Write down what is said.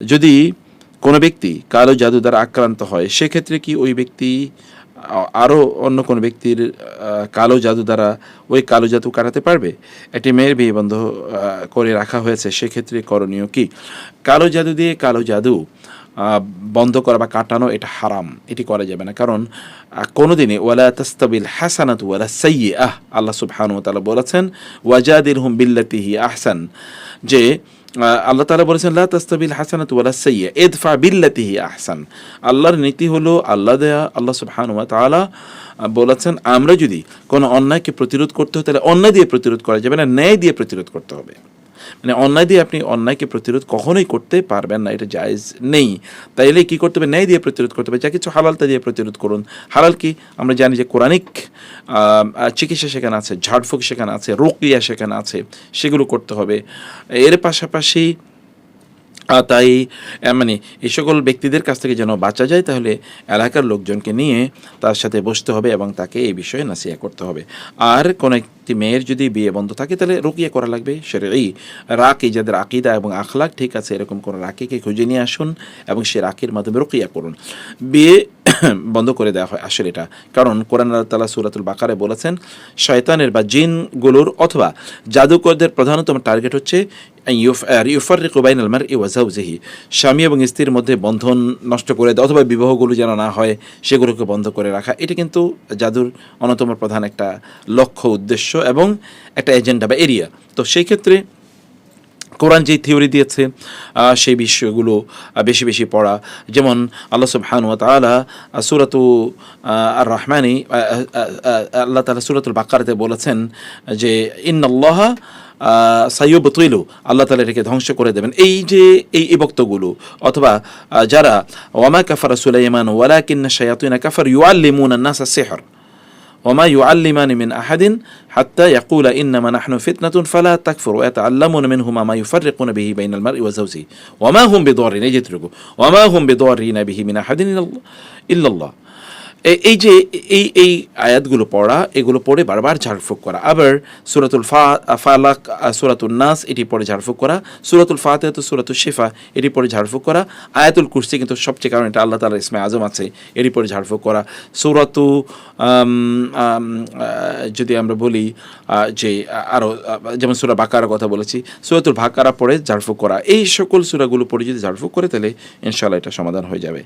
যদি কোনো ব্যক্তি কালো জাদু দ্বারা আক্রান্ত হয় সেক্ষেত্রে কি ওই ব্যক্তি আরও অন্য কোনো ব্যক্তির কালো জাদু দ্বারা ওই কালো জাদু কাটাতে পারবে? একটি মেয়ের বিয়ে বন্ধ করে রাখা হয়েছে সেক্ষেত্রে করণীয় কি? কালো জাদু দিয়ে কালো জাদু বন্ধ করা বা কাটানো এটা হারাম এটি করা যাবে না। কারণ আহ, কোনোদিনই ওয়ালা তাস্তাবিল হাসানাত ওয়ালা সাইয়ে আহ আল্লাহ সুবহানু তাআলা বলেছেন ওয়াজাদির হুম বিল্লাতিহি আহসান যে আল্লাহ তালা বলেছেন, লা তাস্তাবিল হাসানাত ওয়ালা সাইয়্যা, ইদফা বিল্লাতিহি আহসান। আল্লাহর নীতি হলো, আল্লাহ দেয়া, আল্লাহ সুবহান ওয়া তালা বলেছেন, আমরা যদি কোনো অন্যায়কে প্রতিরোধ করতে হয়, তাহলে অন্যায় দিয়ে প্রতিরোধ করা যাবে না, ন্যায় দিয়ে প্রতিরোধ করতে হবে। মানে অন্যায় দিয়ে আপনি অন্যায়কে প্রতিরোধ কখনোই করতে পারবেন না, এটা জায়জ নেই। তাইলে কি করতে হবে? ন্যায় দিয়ে প্রতিরোধ করতে হবে। যা কিছু হালাল তা দিয়ে প্রতিরোধ করুন। হালাল কি? আমরা জানি যে কোরআনিক চিকিৎসা সেখানে আছে, ঝাড়ফুঁক সেখানে আছে, রোকিয়া সেখানে আছে, সেগুলো করতে হবে। এর পাশাপাশি তাই মানে এই সকল ব্যক্তিদের কাছ থেকে যেন বাঁচা যায়, তাহলে এলাকার লোকজনকে নিয়ে তার সাথে বসতে হবে এবং তাকে এই বিষয়ে নাসিয়া করতে হবে। আর কোনো একটি মেয়ের যদি বিয়ে বন্ধ থাকে, তাহলে রুকিয়া করা লাগবে এই রাকি যাদের আকিদা এবং আখলাক ঠিক আছে, এরকম কোনো রাকিকে খুঁজে নিয়ে আসুন এবং সে রাকির মাধ্যমে রুকিয়া করুন বিয়ে বন্ধ করে দেওয়া হয় আসলে এটা। কারণ কোরআন তালা সুরাতুল বাকারে বলেছেন, শয়তানের বা জিনগুলোর অথবা জাদুকরদের প্রধানতম টার্গেট হচ্ছে ইউফার রিকুবাইন আলমার ই ওয়াজাউজেহি স্বামী এবং স্ত্রীর মধ্যে বন্ধন নষ্ট করে দেওয়া অথবা বিবাহগুলো যেন না হয়, সেগুলোকে বন্ধ করে রাখা, এটা কিন্তু জাদুর অন্যতম প্রধান একটা লক্ষ্য, উদ্দেশ্য এবং একটা এজেন্ডা বা এরিয়া। তো সেই ক্ষেত্রে কোরআন যে থিওরি দিয়েছে সেই বিষয়গুলো বেশি বেশি পড়া। যেমন আল্লাহ সুবহান ওয়া তাআলা আহ, আর রহমানি আল্লাহ তালা সুরাতুল বাকারাতে বলেছেন যে ইন্নাল্লাহা সাইয়ব তৈলু আল্লাহ তালা এটাকে ধ্বংস করে দেবেন। এই যে এই এই বক্তগুলো অথবা যারা ওয়ামা কাফারা সুলাইমান ওয়ালাকিন্না শায়াতুনা কাফার ইউআল্লিমুনা নাসা সিহর। وما يعلمان من أحد حتى يقول إنما نحن فتنة فلا تكفر ويتعلمون منهما ما يفرقون به بين المرء وزوجه. وما هم بضارين؟ وما هم بضارين به من أحد إلا الله. এই যে, এই এই আয়াতগুলো পড়া, এগুলো পড়ে বারবার ঝাড়ফুঁক করা। আবার সুরাতুল ফা, ফালাক সুরাতুল নাস, এটি পড়ে ঝাড়ফুঁক করা। সুরাতুল ফাতেহ তো সুরাতুল শেফা, এটি পড়ে ঝাড়ফুঁক করা। আয়াতুল কুরসি কিন্তু সবচেয়ে কারণ এটা আল্লাহ তালা ইসমে আজম আছে, এটি পড়ে ঝাড়ফুঁক করা। সুরাতু যদি আমরা বলি যে আরও যেমন সুরা বাকার কথা বলেছি, সুরাতুল ভাকারা পড়ে ঝাড়ফুঁক করা। এই সকল সুরাগুলো পড়ে যদি ঝাড়ফুঁক করে, তাহলে ইনশাল্লাহ এটা সমাধান হয়ে যাবে।